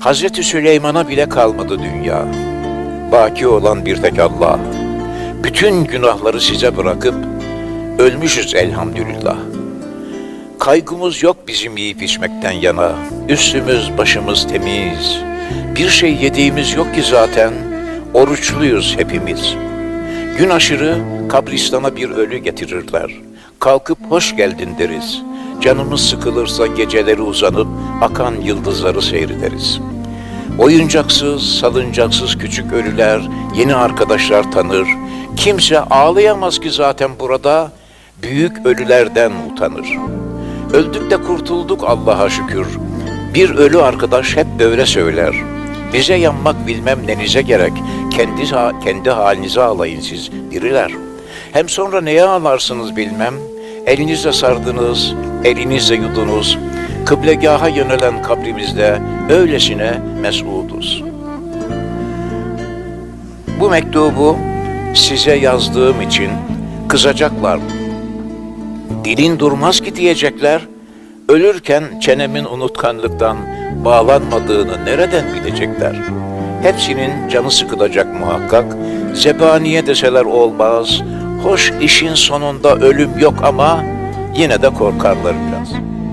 Hazreti Süleyman'a bile kalmadı dünya. Baki olan bir tek Allah. Bütün günahları size bırakıp ölmüşüz elhamdülillah. Kaygımız yok bizim yiyip içmekten yana. Üstümüz başımız temiz. Bir şey yediğimiz yok ki zaten. Oruçluyuz hepimiz. Gün aşırı kabristana bir ölü getirirler. Kalkıp hoş geldin deriz. Canımız sıkılırsa geceleri uzanıp akan yıldızları seyrederiz. Oyuncaksız, salıncaksız küçük ölüler yeni arkadaşlar tanır. Kimse ağlayamaz ki zaten burada büyük ölülerden utanır. Öldük de kurtulduk Allah'a şükür. Bir ölü arkadaş hep böyle söyler. Bize yanmak bilmem nenize gerek. Kendi, kendi halinize ağlayın siz diriler. Hem sonra neye ağlarsınız bilmem. Elinizle sardınız, elinizle yudunuz. Kıblegaha yönelen kabrimizde öylesine mesuduz. Bu mektubu size yazdığım için kızacaklar. Dilin durmaz ki diyecekler. Ölürken çenemin unutkanlıktan bağlanmadığını nereden bilecekler? Hepsinin canı sıkılacak muhakkak. Zebaniye deseler olmaz. Hoş işin sonunda ölüm yok ama yine de korkarlar biraz.''